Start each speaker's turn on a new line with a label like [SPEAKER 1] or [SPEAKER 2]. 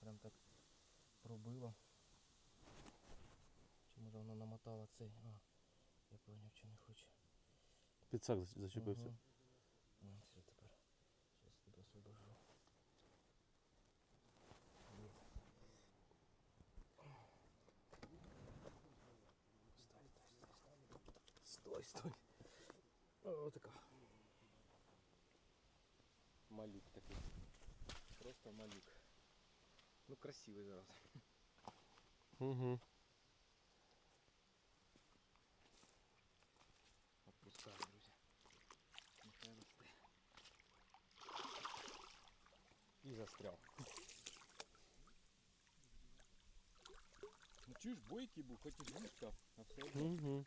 [SPEAKER 1] прям так пробило. Чи може вона намотала цей? А, я поняв, чи не хоче.
[SPEAKER 2] Підсак за- зачепився.
[SPEAKER 1] Ага. Ну, все тепер. Зараз тебе освобожу. Стой, стой, стой, стой. Стой, стой. О, така. Малюк такий. Просто малюк. Ну красивий зараз.
[SPEAKER 2] Угу.
[SPEAKER 1] Отпускаю, друзі. Нехай росте. І застряв. Ну чуєш, бойкий був, хоч і близько, а все одно.
[SPEAKER 2] Угу.